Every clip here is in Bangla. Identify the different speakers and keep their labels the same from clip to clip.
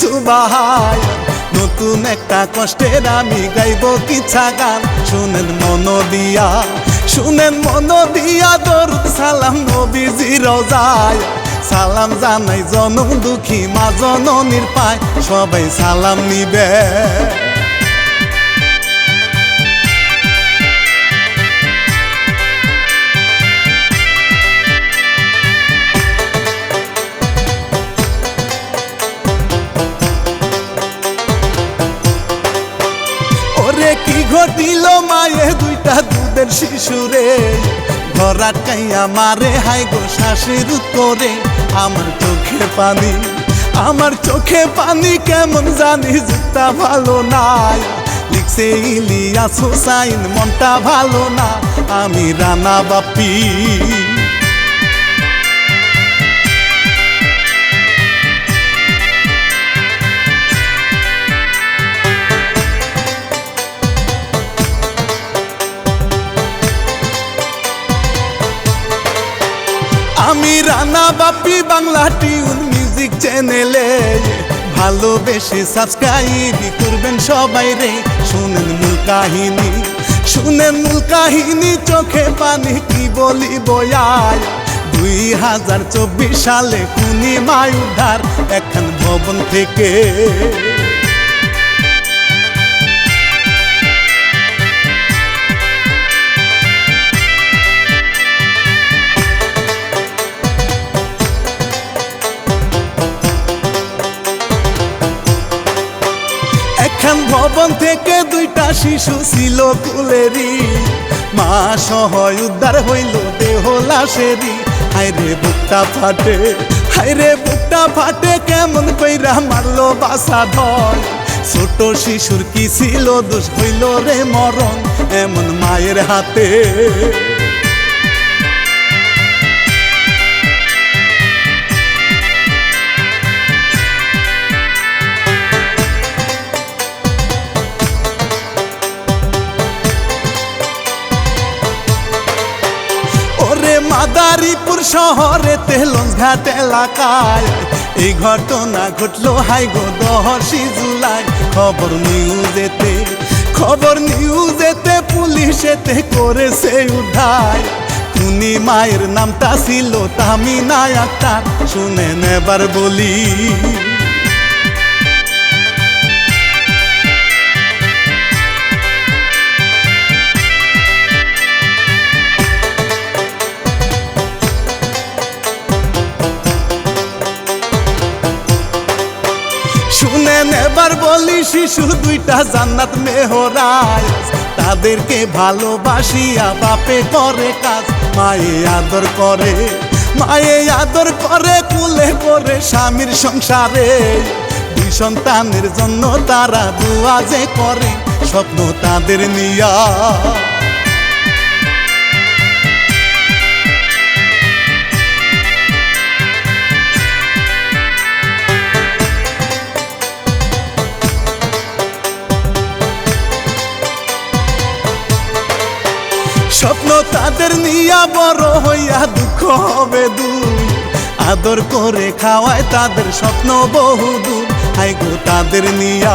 Speaker 1: তুমি বাহাই নতুন একটা কষ্টের আমি গাইব কিচ্ছা গান শুনেন মন দিয়া, শুনেন মন দিয়া দরুদ সালাম নবীজি রোজায়। সালাম জানাই জন দুঃখী মা জননীর পায়, সবাই সালাম নিবে। ঘর আটকাইয়া মারে, হাই গো শ্বাসের করে। আমার চোখে পানি, আমার চোখে পানি, কেমন জানি জুতা ভালো নাই লিখছে ইলিয়াস সোসাইন মনটা ভালো না। আমি রানা বাপি। বাপি বাংলা টিউন মিউজিক চ্যানেলে ভালোবেসে সাবস্ক্রাইব করবেন সবাই রে। শুনেন মূল কাহিনী, শুনেন মূল কাহিনী, চোখে পানি কি বলি বয়ায় দুই হাজার চব্বিশ সালে কুনি মায় উদ্ধার এখন ভবন থেকে ভবন থেকে দুইটা শিশু ছিল কুলেরি মা সহ উদ্ধার হইল দেহ লাশেরি হাইরে বুকটা ফাটে হাইরে বুকটা ফাটে, কেমন কইরা মারলো বাসা ধর ছোট শিশুর কি ছিল দোষ হইল রে মরণ, এমন মায়ের হাতে। মাদারীপুর শহরে তেলঞ্জ ঘাট এলাকায় এই ঘটনা ঘটলো হাই গো দহসি জুলাই। খবর নিউজেতে খবর নিউজেতে পুলিশেতে করেছে উদ্ধার। তুমি মায়ের নামটা ছিল তামিনা আক্তার, শুনে নেবার বলি। শিশু দুইটা জান্নাত মেহরায় তাদেরকে ভালোবাসিয়া বাপে করে কাজ। মায়ে আদর করে, মায়ে আদর করে, কুলে করে স্বামীর সংসারে। দুই সন্তানের জন্য তারা দুয়া যে করে, স্বপ্ন তাদের নিয়া। তাদের নিয়া বড় হইয়া দুঃখ হবে দুই। আদর করে খাওয়ায় তাদের স্বপ্ন বহু দূর। হাই গো তাদের নিয়া,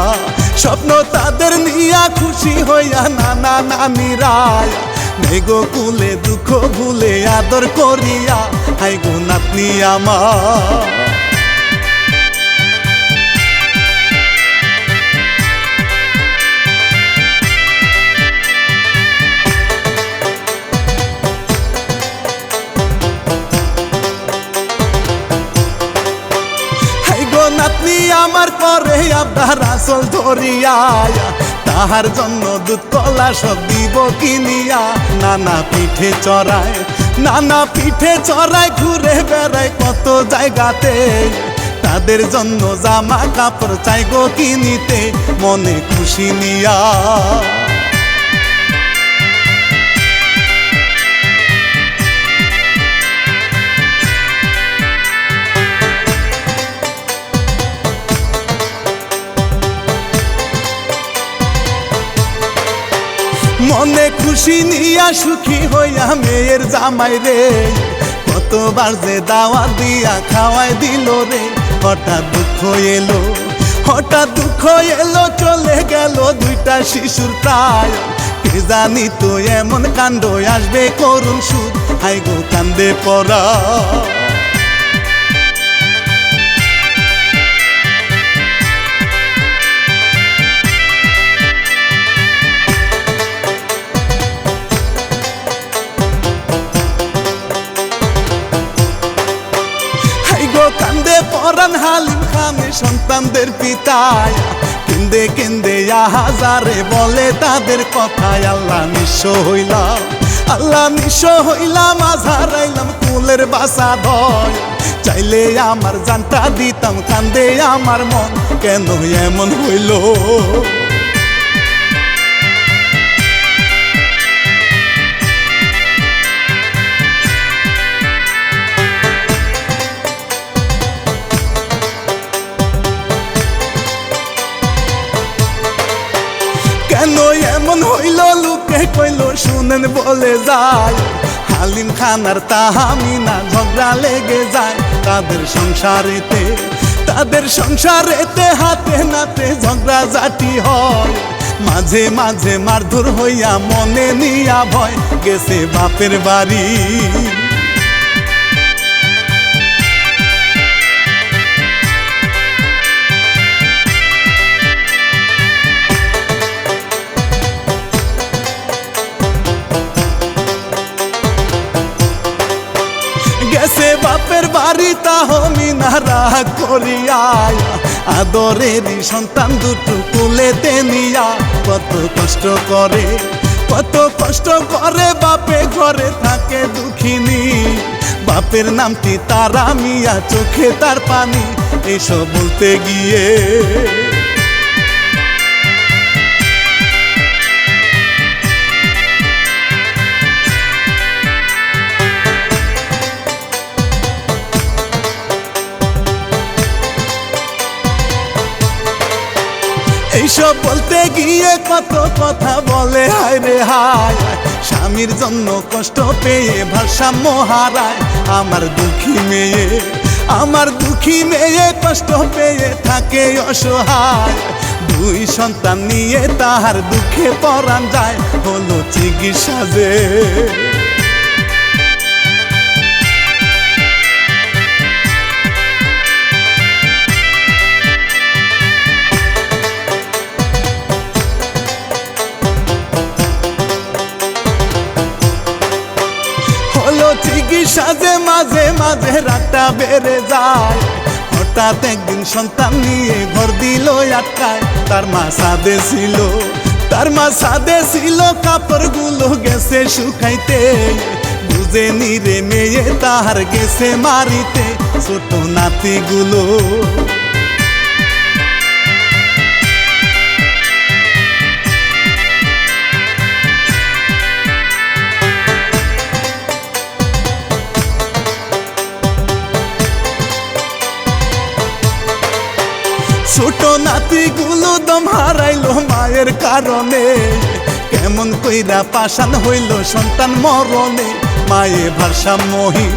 Speaker 1: স্বপ্ন তাদের নিয়া খুশি হইয়া নানা নানিরায় ভেগো কুলে দুঃখ ভুলে আদর করিয়া হাই গো নাতনি আমার। আমার পরে আপনার আসল ধরিয়া তাহার জন্য দুধ কলা সব দিব কিনিয়া। নানা পিঠে চড়ায়, নানা পিঠে চড়ায়, ঘুরে বেড়ায় কত জায়গাতে। তাদের জন্য জামা কাপড় চাই গো কিনিতে, মনে খুশি নিয়া। মনে খুশি নিয়া সুখী হইয়া মেয়ের জামাই রে। কত কতবার যে দাওয়া দিয়া খাওয়াই দিল রে। হঠাৎ দুঃখ এলো, হঠাৎ দুঃখ এলো, চলে গেল দুইটা শিশুর প্রায়। কে জানি তো এমন কাণ্ড আসবে করুণ সুদ হাই গো কান্দে পড়া। সন্তানদের পিতায়। কেন্দে কেন্দে হাজারে বলে তাদের কথায়, আল্লাহ নিঃস হইলাম, আল্লাহ নিঃস্ব হইলাম আজহারাইলাম কুলের বাসা ধয়। চাইলে আমার জানটা দিতাম, কান্দে আমার মন, কেন এমন হইল? শুনেন বলে যায়। হালিম খানার তাহামিনা ঝগড়া লেগে যায়। তাদের সংসারেতে তাদের সংসারেতে হাতে নাতে ঝগড়া জাতি হয়। মাঝে মাঝে মারধর হইয়া মনে নিয়া ভয়, গেছে বাপের বাড়ি। রাগ করিয়ায়। আদরেরই সন্তান দুটো কুলেতে নিয়া কত কষ্ট করে, কত কষ্ট করে বাপে ঘরে থাকে দুঃখিনী। বাপের নামটি তারা মিয়া, চোখে তার পানি, এসব বলতে গিয়ে এইসব বলতে গিয়ে কত কথা বলে, হায় রে হায়। স্বামীর জন্য কষ্ট পেয়ে ভারসাম্য হারায়। আমার দুঃখী মেয়ে, আমার দুঃখী মেয়ে কষ্ট পেয়ে থাকে অসহায়। দুই সন্তান নিয়ে তাহার দুঃখে পরাণ যায়, হলো চিকিৎসা যে। মাঝে রাতটা বেড়ে যায়। হঠাৎ একদিন সন্তান নিয়ে ঘর দিল আটকায়। তার মা সাদে ছিল, তার মা সাদে ছিল, কাপড়গুলো গেছে শুকাইতে। বুঝে নিরে মেয়ে, তাহার গেছে মারিতে। ছোট নাতিগুলো মায়ের কারণে। কেমন কইরা পাশান হইল সন্তান মরণে। মায়ে ভারসাম্যহীন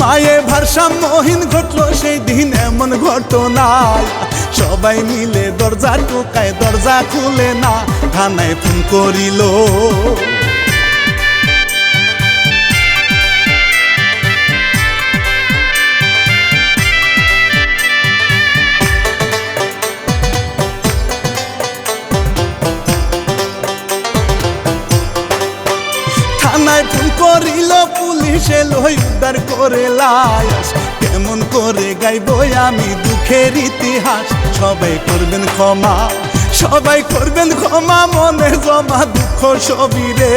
Speaker 1: মায়ে ভারসাম্যহীন ঘটল সেই দিন এমন ঘটনা সবাই মিলে দরজা টুকায়, দরজা খুলে না, থানায় ফোন করিল। পুলিশ এলো উদ্ধার করে লাশ। কেমন করে গাইব আমি দুঃখের ইতিহাস? সবাই করবেন ক্ষমা, সবাই করবেন ক্ষমা, মনে জমা দুঃখ সবই রে।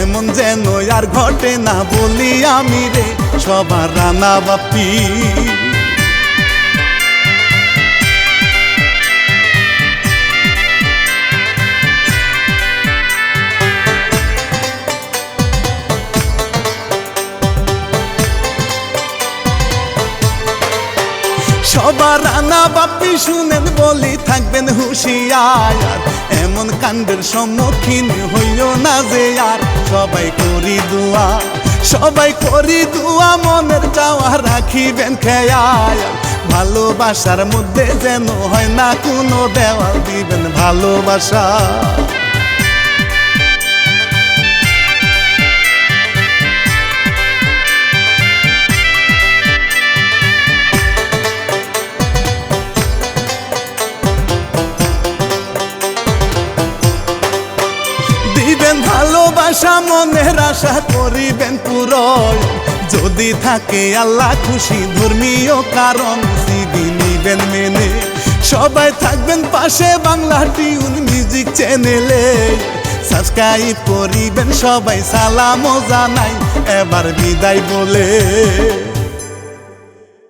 Speaker 1: এমন যেন আর ঘটে না বলি আমি রে, সবার রানা বাপি। সবার রানা বাপি শুনেন বলি, থাকবেন হুশিয়ার। এমন কাণ্ডের সম্মুখীন হইল না যে আর। সবাই করি দোয়া, সবাই করি দুয়া, মনের চাওয়া রাখিবেন খেয়াল। ভালোবাসার মধ্যে যেন হয় না কোনো দেওয়াল, দিবেন ভালোবাসা। ভালোবাসা মনের আশা করিবেন পুরয় যদি থাকে আল্লাহ খুশি, ধর্মীয় কারণ সিবি নিবেন মেনে। সবাই থাকবেন পাশে বাংলা টিউন মিউজিক চ্যানেলে। সাবস্ক্রাইব করিবেন সবাই, সালামও জানাই, এবার বিদায় বলে।